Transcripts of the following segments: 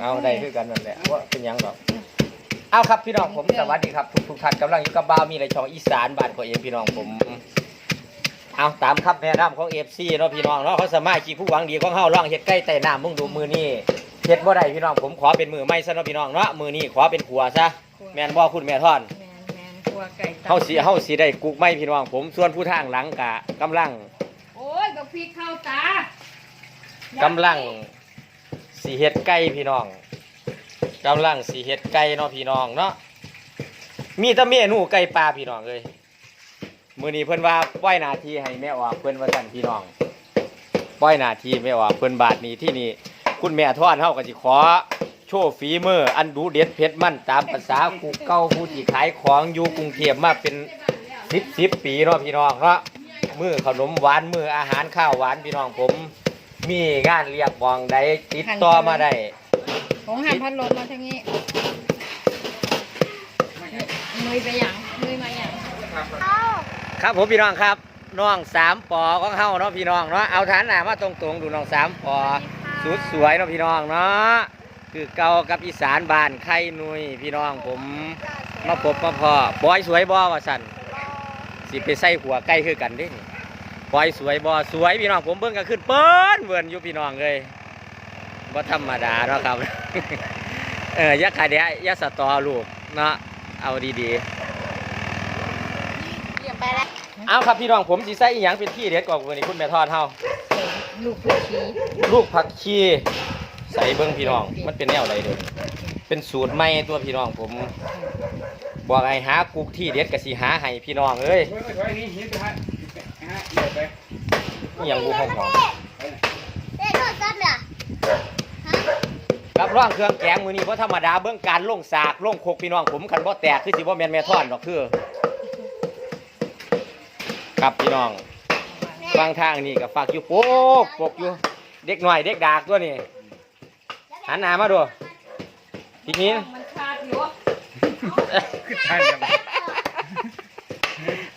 เอาได้คือกันนั่นแหละว่าเป็นหยังหรอกเอาครับพี่น้องผมสวัสดีครับทุกทุกๆท่านกำลังอยู่กับบ้าวมีในช่องอีสานบ้านของเองพี่น้องผม เอาตามครับแนะนำของเอฟซีเนาะพี่น้องเนาะเขาสามารถจีผู้หวังดีของเฮาล่องเฮ็ดใกล้ไต่น้ำมึงดูมือนี่เฮ็ดบ่ได้พี่น้องผมขอเป็นมือไม่ซะเนาะพี่น้องเนาะมือนี่ขอเป็นขัวซะแม่นบ่คุณแม่ท่อนแมนแมนครัวไก่ตับเฮาสิเฮาสิได้กุกไม่พี่น้องผมส่วนผู้ทางหลังกะกำลังโอ้ยกับพริกเข้าตากำลัง สีเฮ็ดไก่พี่น้องกำลังสีเฮ็ดไก่เนาะพี่น้องเนาะมีแต่เมนูไก่ปลาพี่น้องเลยมือนี้เพิ่อนว่าปล่อยหนาทีให้แม่ออกเพิ่อนว่าสั่นพี่น้องปล่อยหนาทีแม่ออกเพิ่อนบาดนี้ที่นี่คุณแม่ทอนเฮาก็สิขอ โชว์ฝีมืออันดูเด็ดเผ็ดมันตามภาษากูเก่าผู้ที่ขายของอยู่กรุงเทพมาเป็น10 10ปีเนาะพี่น้องเนาะมือขนมหวานมืออาหารข้าวหวานพี่น้องผม มีงานเรียกบองใดติดต่อมาได้ผมหันพัดลมมาทางนี้นุยไปอย่างนุยมาอย่างครับผมพี่น้องครับน้องสามปอของเฮาเนาะพี่น้องเนาะเอาฐานหน้ามาตรงๆดูน้องสามปอสุดสวยเนาะพี่น้องเนาะคือเก่ากับอีสานบ้านไข่นุยพี่น้องผมมาพบมาพอบอยสวยบ่ว่าสันสิไปใส่หัวใกล้คือกันด้ นี่บอยสวยบ่สวยพี่น้องผมเบิ่งก็ขึ้นเปิ้นเวิร์นอยู่พี่น้องเลยบ่ธรรมดาเนาะครับ เอออยักขาเดียอยาสตอลูกเนาะเอาดีๆเยี่ยมไปแล้วเอาครับพี่น้องผมสิใส่อีหยังเป็นที่เด็ดกว่าวันนี้คุณแม่ทอดเฮาลูกผู้ชีลูกผักชีใส่เบิ้งพี่น้องมันเป็นแนวอะไรเด้อเป็นสูตรใหม่ตัวพี่น้องผม บอกให้หากุกที่เด็ดกับสิหาให้พี่น้องเอ้ย ยังบุหอมหอมเด็กโดดกันเหรอรับรองเครื่องแกงมือนี้เพราะธรรมดาเบื้องการลงสากลงโคกพี่น้องผมคันบ่แตกคือสิบ่แม่นแม่ทอดหรอกคือครับพี่น้องฟังทางนี่ก็ฝากอยู่โป๊กโปกอยู่เด็กหน่อยเด็กดากตัวนี้หันหน้ามาดูทีนี้มันขาดอยู่ขึ้นทันครับ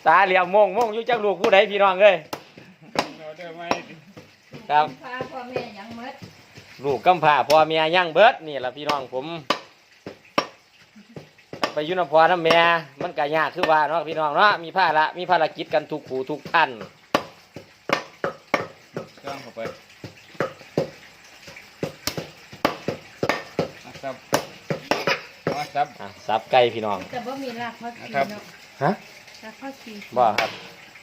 ตาเหลี่ยมโมงโมงอยู่จักลูกผู้ใดพี่น้องเอ้ยเราเดินมา ครับ พาพ่อแม่ยังหมดลูกกำพร้าพ่อเมียย่างเบิดนี่แหละพี่น้องผม ไปอยุนำพอน้ำแม่มันก็ยากคือว่าเนาะพี่น้องเนาะมีภาระมีภารกิจกันทุกผู้ทุกท่านเครื่องเข้าไปมาซับมาซับ อะสับไก่พี่น้อง แต่ว่ามีรากพักชีครับเนาะฮะ รากพักชีบ่ครับ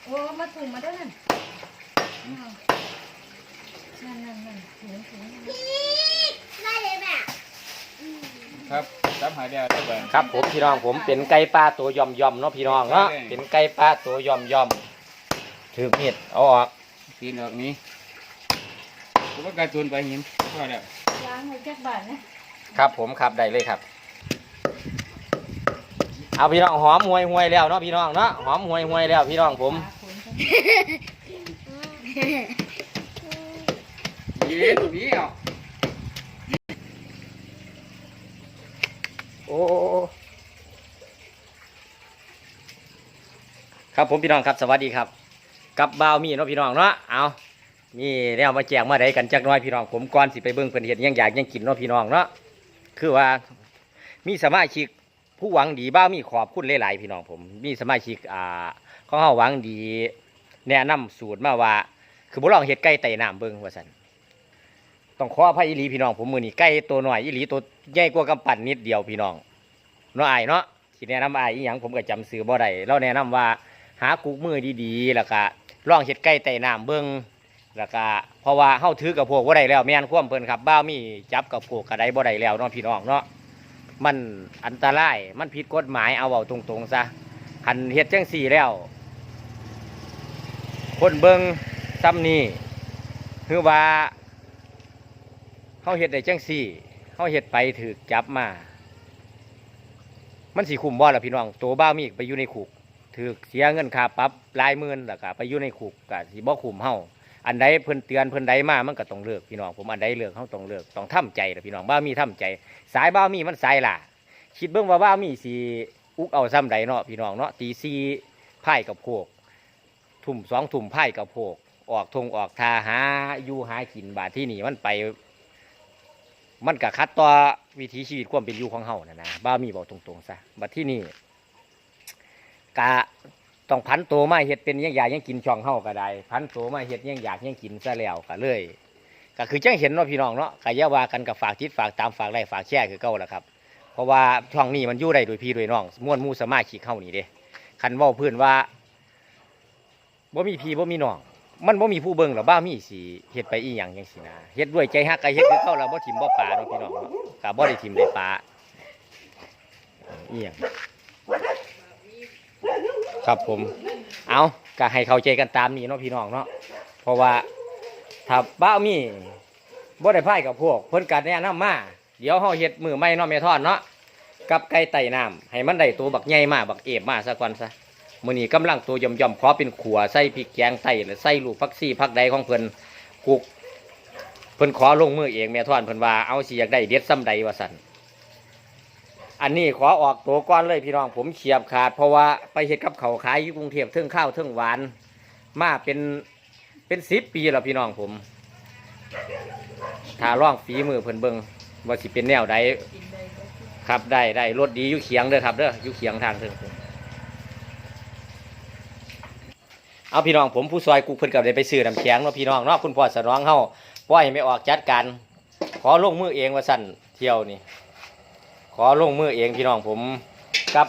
โอ้มาถุงมาด้วยนั่นอ้าว นั่นนั่นนั่นถุงถุงได้เลยแม่ครับซับหายเดียวได้เบิ่งครับผมพี่น้องผมเป็นไก่ปลาตัวยอมยอมๆเนาะพี่น้องเนาะโอเคเป็นไก่ปลาตัวยอมยอมๆถือมีดเอาออกปีนออกนี้กูว่าการตูนไปหินพอแล้วล้างไว้จักบาทนะครับผมครับได้เลยครับ เอาพี่น้องหอมห่วยห่วยๆแล้วเนาะพี่น้องเนาะหอมห่วยห่วยๆแล้วพี่น้องผม ขาขน จังหินนี่อะโอ้ครับผมพี่น้องครับสวัสดีครับ กับบ่าวมีเนาะพี่น้องเนาะเอามีแนวมาแจกมาได้กันจักน้อยพี่น้องผมก่อนสิไปเบิ่งเพิ่นเห็นยังอยากยังกินเนาะพี่น้องเนาะคือว่ามีสมาชิกผู้หวังดีบ้ามีขอบคุณหลายๆพี่น้องผม มีสมาชิกอ่าเขาเฮาหวังดี แนะนำสูตรมาว่า คือบ่ลองเฮ็ดไก่ไต่น้ำเบิ่งว่าซั่น ต้องขออภัยอีหลีพี่น้องผมมือนี้ไก่ตัวหน้อยอีหลีตัวใหญ่กว่ากำปั้นนิดเดียวพี่น้องเนาะอเนาะสิแนะนำอายอีหยังผมก็จำซื้อบ่ได้เราแนะนำว่าหากุกมือดีๆแล้วก็ล่องเฮ็ดไก่ไต่น้ำเบิ่งแล้วก็เพราะว่าเฮาถือกับพวกบ่ได้แล้วแม่นความเพิ่นครับบ้ามีจับกับพวกกระไดบ่ได้แล้วเนาะพี่น้องเนาะมันอันตรายมันผิดกฎหมายเอาเว้าตรงๆซะคันเฮ็ดจังซี่แล้ว คนเบิ่งซ้ำนี่คือว่า เฮาเฮ็ดได้จังซี่เฮาเฮ็ดไปถูกจับมา มันสีคุมบ่ล่ะพี่น้องตัวบ้ามีไปอยู่ในคุกถือเสียเงินค่าปรับหลายหมื่นล้วก็ไปอยู่ในคุกก็สิบ่คุมเฮาอันใดเพิ่นเตือนเพิ่นใดมามันก็ต้องเลิกพี่น้องผมอันใดเลิกเฮาต้องเลิกต้องทำใจล่ะพี่น้องบ้ามีทำใจ สายบ้ามีมันสายล่ะคิดเบิ่งว่าบ้ามีสิอุกเอาซ้ำใดเนาะพี่น้องเนาะตีซีไพ่กับโพกทุ่มสองทุ่มไพ่กับโพกออกทงออกทาหาอยู่หากินบาดที่นี่มันไป มันก็คัดต่อวิถีชีวิตความเป็นอยู่ของเฮานะนะบ้ามีบอกตรงๆซะบัดที่นี่กะต้องพันโตวมาเฮ็ดเป็นยังอยากยังกินช่องเฮาก็ได้พันโตวมาเฮ็ดยังอยากยังกินซะแล้วก็เลยก็คือจังเห็นเนาะพี่น้องเนาะก็อย่าวากันกับฝากทิศฝากตามฝากไลค์ฝากแชร์คือเก่าแหละครับ เพราะว่าช่องนี้มันอยู่ได้โดยพี่โดยน้องม่วนมูสมาชิกเฮานี่เด้คันว้าเพื่อนว่าบ่มีพี่บ่มีน้อง มันบ่มีผู้เบิ่งหรอบ้ามีสิเฮ็ดไปอีหยังจังซี่นะเฮ็ดด้วยใจฮักก็เฮ็ดคือเก่าแล้วบ่ทิมบ่ปาเนาะพี่น้องเนาะก็บ่ได้ทิมได้ปลาอีหยังครับผม เอาก็ให้เข้าใจกันตามนี้เนาะพี่น้องเนาะเพราะว่าถ้าบ้ามีบ่ได้พายกับพวก เพิ่นก็แนะนำมาเดี๋ยวเฮาเฮ็ดมือใหม่เนาะแม่ทอดเนาะกับไก่ไต่น้ำให้มันได้ตัวบักใหญ่มาบักเอฟมาซะก่อนซะ มื้อนี้กำลังตัวย่อมๆขอเป็นขัวใส่พริกแกงใส่และใส่ลูกฟักซี่พักใดของเพิ่นกุกเพิ่นขอลงมือเองแม่ท่อนเพิ่นว่าเอาสิอยากได้เด็ดซ้ำใดว่าซั่นอันนี้ขอออกตัวก่อนเลยพี่น้องผมเฉียบขาด เพราะว่าไปเฮ็ดกับเขาขายอยู่กรุงเทพเทิงข้าวเทิงหวาน มาเป็นเป็นสิบปีแล้วพี่น้องผมถ้าร่องฝีมือเพิ่นเบิงว่าสิเป็นแนวใดครับได้ได้รถดีอยู่เขียงเด้อครับเด้ออยู่เขียงทางเทิง เอาพี่น้องผมผู้ซอยกูเพิ่นกับได้ไปซื้อน้ำแข็งเนาะพี่น้องเนาะคุณพ่อสนองเฮาปล่อให้ไม่ออกจัดการขอลงมือเองว่าสั่นเที่ยวนี่ขอลงมือเองพี่น้องผมกับ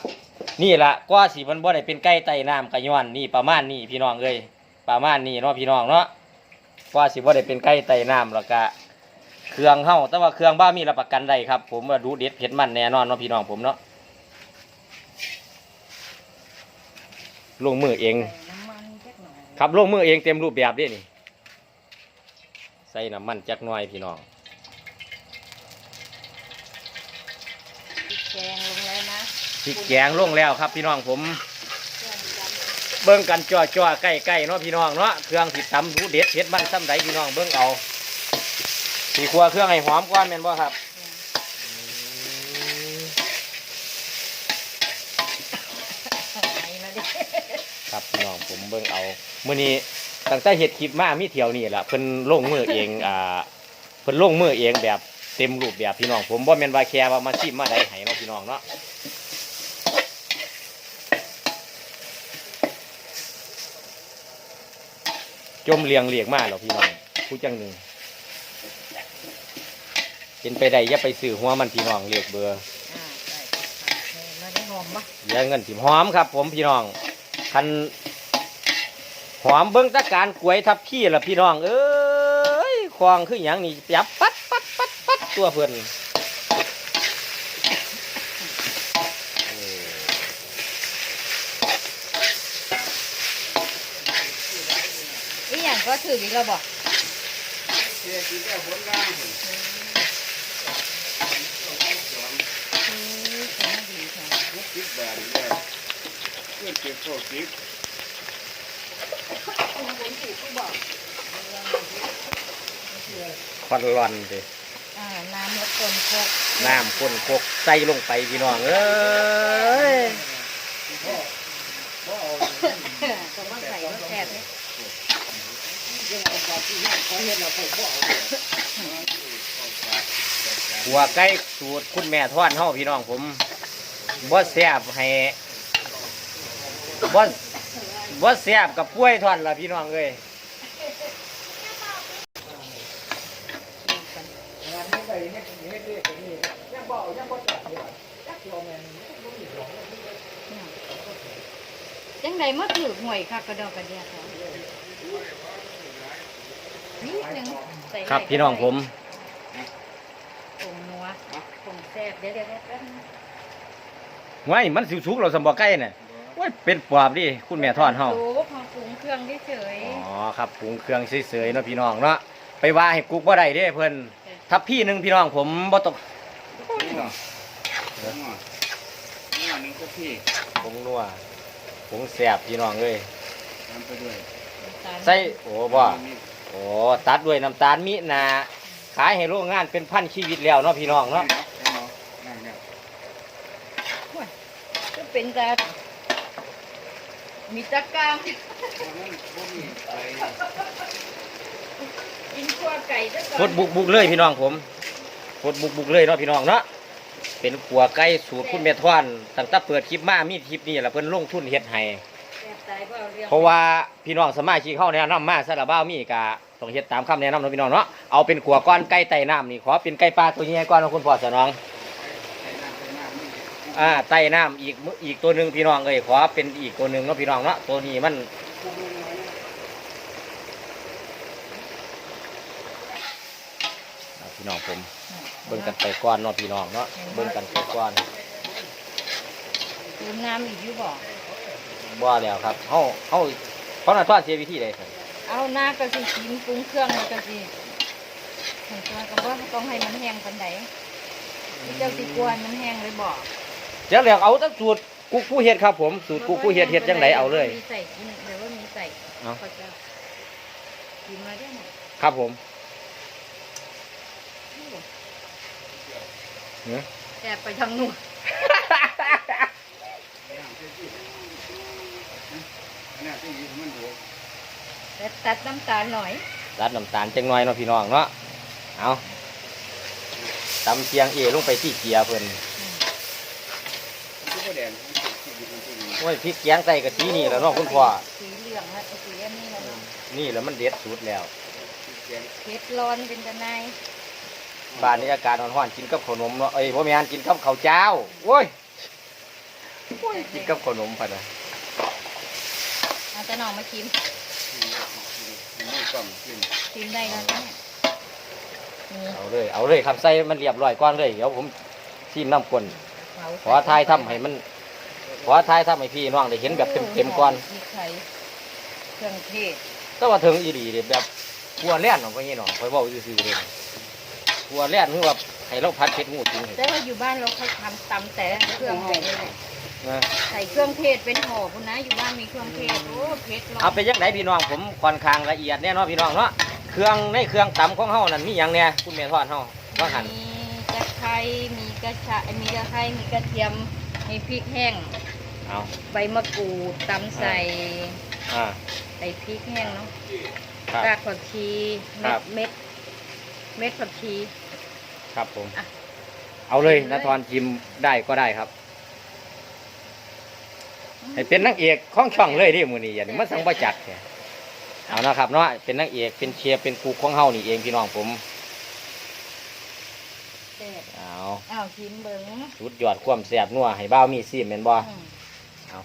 นี่ละก็สิมันบ่ได้เป็นไก่ไต่น้ำกะย้อนนี่ประมาณนี้พี่น้องเอ้ยประมาณนี้เนาะพี่น้องเนาะก็สิบ่ได้เป็นไก่ไต่น้ำแล้วก็เครื่องเฮาแต่ว่าเครื่องบ้ามีรับประกันได้ครับ ผมว่าดูเด็ดเผ็ดมันแน่นอนเนาะพี่น้องผมเนาะลงมือเอง ครับลงมือเองเต็มรูปแบบเด้นี่ ใส่น้ำมันจักหน่อยพี่น้องพริกแกงลงแล้วนะพริกแกงลงแล้วครับพี่น้องผม เบิ่งกันจ่อจ่อๆใกล้ใกล้ๆเนาะพี่น้องเนาะเครื่องติดตำดูเด็ดเผ็ดมันซ้ำใดพี่น้องเบิ่งเอาสีครัวเครื่องให้หอมก่อนแม่นบ่ครับ ไหนมาดิ ครับพี่น้องผมเบิ่งเอามื้อนี้ตั้งแต่เฮ็ดคลิปมามีเที่ยวนี่แหละเพิ่นลงมือเองอ่าเพิ่นลงมือเองแบบเต็มรูปแบบพี่น้องผมบ่แม่นว่าแค่ว่ามาชิมมาได้ให้เนาะพี่น้องเนาะจมเลียงเลียงมาหรอกพี่น้องผู้จังหนึ่งเป็นไปได้อย่าไปซื้อหัวมันพี่น้องเรียกเบอร์อ่าได้ครับมาได้หอมปะอย่าเงินสิหอมครับ ผมพี่น้อง คันหอมเบิ้งตะการกล้วยทับพี่ละพี่น้องเอ้ยควางคืออย่างนี้จับปัดปัดปัดปัดตัวเพื่อนอออีหยังก็ถืออีกแล้วบอกเสียที่แค่ผลล่าง อือของดีค่ะ หกสิบบาทเลย เพื่อนเก็บโซ่สิบควันร้อนเลยอ่าน้ำล้วคนโคกน้ำข้นโคกใส่ลงไปพี่น้องเอ้ยต้องมาใส่รสแซ่บเนี่ยหัวไก่สูตรคุณแม่ทอดเฮาพี่น้องผมบ่แซ่บให้ บ่บ่แซ่บกับกล้วยทอดล่ะพี่น้องเอ้ยจังไดมาถือหวยค่ะกระดอกกระเดียค่ะนิดนึงใส่ครับพี่น้องผมผงนัวผงแซ่บเดี๋ยวเดี๋ยวเดี๋ยวแป๊บนึง ไว้มันสิสุกเราสมบ่ไก่น่ะ โอ้ยเป็นปอบดิคุณแม่ทอดเฮารู้พอปรุงเครื่องเฉยอ๋อครับปรุงเครื่องเฉยๆเนาะพี่น้องเนาะไปว่าให้กุ๊กบ่ได้เด้เพิ่นถ้าพี่หนึงพี่น้องผมบ่ตกนี่เนาะนี่หนึ่งก็พี่ผงนัวผงแซ่บพี่น้องเอ้ยทำไปด้วยๆน้ำตาลใส่โอ้บ่โอ้ตัดด้วยน้ำตาลมินาขายให้โรงงานเป็นพันชีวิตแล้วเนาะพี่น้องเนาะนั่งเนี่ยก็เป็นแต่ มีตะกร้างมันพวกนี้ไปกินขั้วไก่ซะก่อน พดบุกบุกเลยพี่น้องผมโคตรบุกๆเลยเนาะพี่น้องเนาะ เป็นขัวไก่สูตรคุณแม่ท่อนตั้งแต่เปิดคลิปมามีคลิปนี้แหละเพิ่นลงทุนเฮ็ดให้ แอบตายเพราะเอาเรื่องเพราะว่าพี่น้องสมาชิกเข้าแนะนำมาซาลาบ้ามีกะต้องเฮ็ดตามคำแนะนำเนาะพี่น้องเนาะเอาเป็นขัวก้อนไก่ไต่น้ำนี่ขอเป็นไก่ปลาตัวใหญ่ก้อนของคุณพ่อสนอง อ่าไต่น้ำอีกมื้ออีกตัวหนึ่งพี่น้องเอ้ยขอเป็นอีกตัวหนึ่งเนาะพี่น้องเนาะตัวนี้มันอ่าพี่น้องผมเบิ่งกันไปก่อนเนาะพี่น้องเนาะเบิ่งกันไปก่อนลืมน้ำอีกอยู่บ่บ่แล้วครับเฮาเฮาเขาน่ะทอดเสียวิธีใดครับเอาหน้าก็สิกินปรุงเครื่องแล้วก็สิเห็นตัวก็ว่าต้องให้มันแห้งปานใดที่เจ้าสิกวนมันแห้งเลยบ่ เดี๋ยวแล้วเอาแตั้งสูตรกุ๊กผู้เฮ็ดครับผม สูตรกุ๊กผู้เฮ็ดเฮ็ดจังไดเอาเลยมีใส่กินเดี๋ยวว่ามีใส่เอาข้าวเจ้ากินมาได้หมดครับผมเนี่ยแอบไปทางนู้นอันนี้ที่มันดูแต่ตัดน้ำตาลหน่อยรัดน้ำตาลจังหน่อยเนาะพี่น้องเนาะ เอาตำเชียงเอลงไปที่เกียร์เพิ่นมันก็ แดงที่มันที่มันโอ้ยพริกแกงใส่กะทินี่แหล้วเนาะคุณพ่อสีเหลืองนะสีอันนี้นะเนาะนี่แหล้วมันเด็ดสุดแล้วแกงเผ็ดร้อนเป็นตะนายบ้านนี้อากาศร้อนๆกินกับขนมเนาะเอ้ยพ่อแม่นกินกับข้าวเจ้าโอ้ยโอ้ยกินกับขนมพันนะเอาแต่หน่อมาชิมไม่กล่อมกินชิมได้แล้วเนี่ยนี่เอาเลยเอาเลยครับใส่มันเรียบร้อยก่อนเลยเดี๋ยวผมชิมน้ำกลนเผา ขอทายทำให้มัน ขอทายทำให้พี่น้องได้เห็นแบบเต็มๆก่อนมีไข่เครื่องเทศแต่ว่าถึงอีหลีเด็แบบกลัวแล่นของพี่น้องคอยบอกซื่อๆเลยกลัวแล่นคือว่าให้เราพัดเผ็ดงูจริงแต่ว่าอยู่บ้านเราเขาทำตำแต่เครื่องแต่นี่แหละนะใส่เครื่องเทศเป็นห่อคุณนะอยู่บ้านมีเครื่องเทศโอ้เผ็ดร้อนเอาไปยังไหนพี่น้องผมค่อนข้างละเอียดแน่เนอนพี่น้องเนาะเครื่องในเครื่องตำของเฮานั่นมีอย่างแน่คุณแม่ทอดเฮาว่าหันมีตะ ไคร้มีกระชะมีตะไคร้มีกระเทียม มีพริกแห้ง เอาใบมะกรูดตำใส่อ่าใส่พริกแห้งเนาะครับรากผักชีครัเม็ดบ เม็ดเม็ดผักชี ครับผม อะ เอาเลยชิมเลยนะทอนชิมได้ก็ได้ครับ ให้เป็นนางเอกของช่องเลยดิมือนี้อย่านี้มันสังประจักษ์แท้เอานะครับเนาะเป็นนางเอกเป็นเชียร์เป็นครูของเฮานี่เองพี่น้องผมแซ่บเอาอ้าวชิมเบิ้งสุดยอดความแซ่บนัวให้บ้าวมีซีมแม่นบ่อืมเอา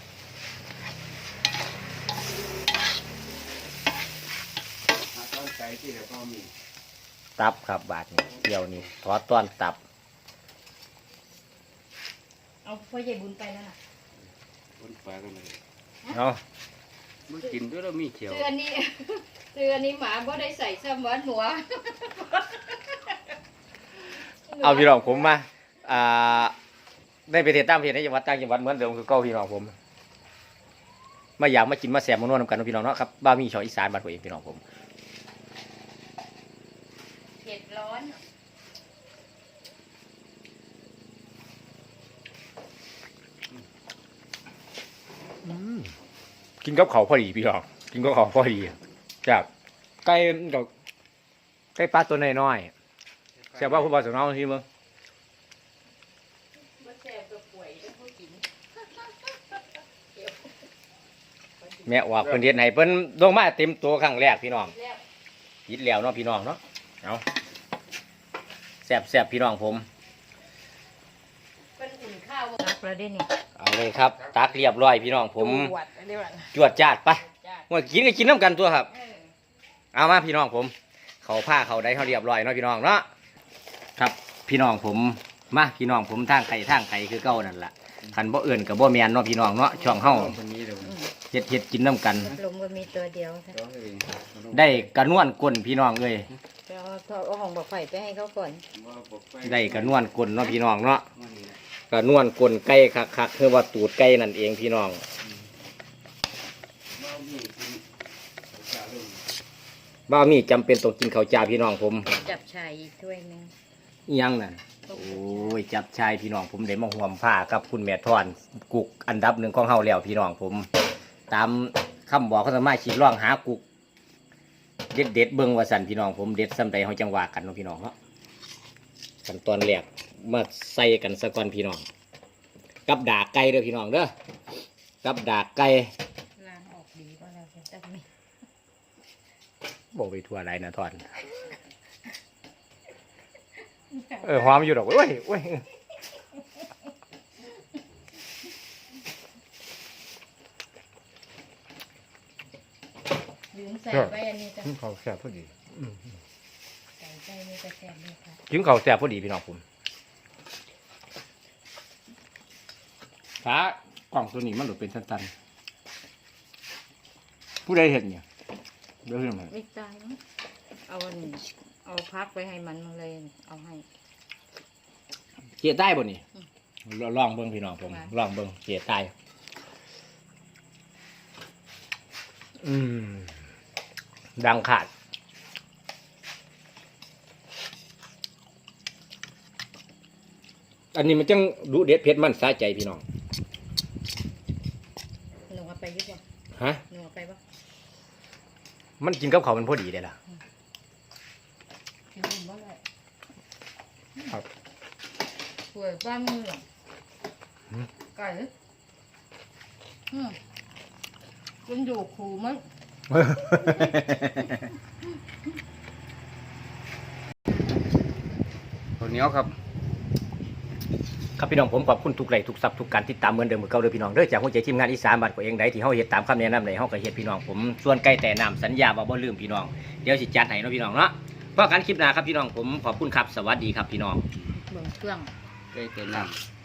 หาต้นใจที่เดี๋ยวก็มีตับครับบาทนี้เกี่ยวนี่ทอดต้อนตับเอาพ่อใหญ่บุญไปแล้วน่ะคนปลาก็ไม่เอามันกินด้วยแล้วมีเขียวเสื้อนี้ เสื้อนี้หมาบ่ได้ใส่เสื้อหวานหัว เอาพี่น้องผมมาอ่าได้ไปเทศตามประเทศในจังหวัดต่างจังหวัดเหมือนเดิมคือเก่าพี่น้องผม มาอยากมากินมาแสบมานวดนำกันเนาะพี่น้องเนาะครับบ้าวมีชาวอีสานบ้านผมเองพี่น้องผมเผ็ดร้อนกินกับเขาวพอดีพี่น้องกินกับเขาวพอดีจากไก่กับไก่ปลาตัวน้อยๆ แซ่บว่าคุณบอสน้องที่มึงบ่แซ่บก็ป่วยแล้วเขากินแม่ออกเพิ่นเฮ็ดให้เพิ่นลงมาเต็มตัวครั้งแรกพี่น้องแล้วยิดแล้วเนาะพี่น้องเนาะเอาแซ่บแซ่บพี่น้องผม เป็นอุ่นข้าวตักแล้วได้นี่เอาเลยครับ ตักเรียบร้อยพี่น้องผมจวดเดี๋ยวก่อนจวดจาดไปจ้าว่ากินก็กินน้ำกันตัวครับ เออเอามาพี่น้องผม เขาผ้าเขาได้เขาเรียบร้อยเนาะพี่น้องเนาะ ครับ พี่น้องผมมาพี่น้องผมทางไก่ทางไก่คือเก่านั่นแหละคันบ่เอื่นกับบ่แมนเนาะพี่น้องเนาะช่องเฮาคนนี้เดี๋ยวเฮ็ดเฮ็ดกินน้ำกันพัดลมก็มีตัวเดียวร้องเองได้กระนวลก้นพี่น้องเอ้ยจะเอาเอาของบอกไฟไปให้เขาก่อนได้กระนวลก้นเนาะพี่น้องเนาะมันนี่แหละกระนวลก้นไก่คักๆคือว่าตูดไก่นั่นเองพี่น้องบ่มีกินข้าวลงบ้ามีจำเป็นต้องกินข้าวจ้าพี่น้องผมจับชายอีกถ้วยหนึง อิหยังนั่นโอ้ยจับชายพี่น้องผมได้มาห่วมผ้ากับคุณแม่ทอนกุกอันดับหนึ่งของเฮาแล้วพี่น้องผม ตามคำบอกเขาสามารถขีดล่องหากุก เด็ดเด็ดๆเบิ่งว่าสันพี่น้องผมเด็ดสำใดเฮาจังหวะกันเนาะพี่น้องเนาะขั้นตอนแรกมาใส่กันสะก่อนพี่น้อง กับดากไก่เด้อพี่น้องเด้อกับดากไก่ล้างออกดีก็แล้วแต่จักนี่บอกไปทั่วไรนะทอน เออหอมอยู่ดอกเว้ยเว้ยยืมใส่ไปอันนี้จ้ะกินข้าวแซ่บพอดีใส่ใจนี่จะแซ่บเลยค่ะถึงเขาวแซ่บพอดีพี่น้องผมฟ้ากล่องตัวนี้มันหลุดเป็นตันๆผู้ใดเห็นเนี่ยเดี๋ยวเรื่องมันไม่ตายเนาะเอาอันนี้ เอาพักไปให้มันเลยเอาให้เกียร์ใต้บ่นี่ลองเบิ้งพี่น้องผมมาลองเบิ้งเกียร์ใต้อืมดังขาดอันนี้มันจังดูเด็ดเผ็ดมันสาใจพี่น้องหนูเอาไปอยุบบ่ฮะหนูเอาไปบ่มันกินกับเขาวมันพอดีเลยล่ะ กินบ่ได้ ครับ ป่วย บ้านมือหรอหืม ไก่อืมคุณอยู่ครูมั้งตัวเหนียวครับ ครับพี่น้องผมขอบคุณทุกไลค์ทุกซับทุกการติดตามเหมือนเดิมเหมือนเก่าเด้อพี่น้องเด้อจากหัวใจทีมงานอีสานบ้านตัวเองใดที่เฮาเฮ็ดตามคำแนะนำใดเฮาก็เฮ็ดพี่น้องผมส่วนไก่แต่น้ำสัญญาว่าบ่ลืมพี่น้องเดี๋ยวสิจัดให้เนาะพี่น้องเนาะพบกันคลิปหน้าครับพี่น้องผมขอบคุณครับสวัสดีครับพี่น้อง เบิ่งเครื่อง ใกล้เต็มน้ำ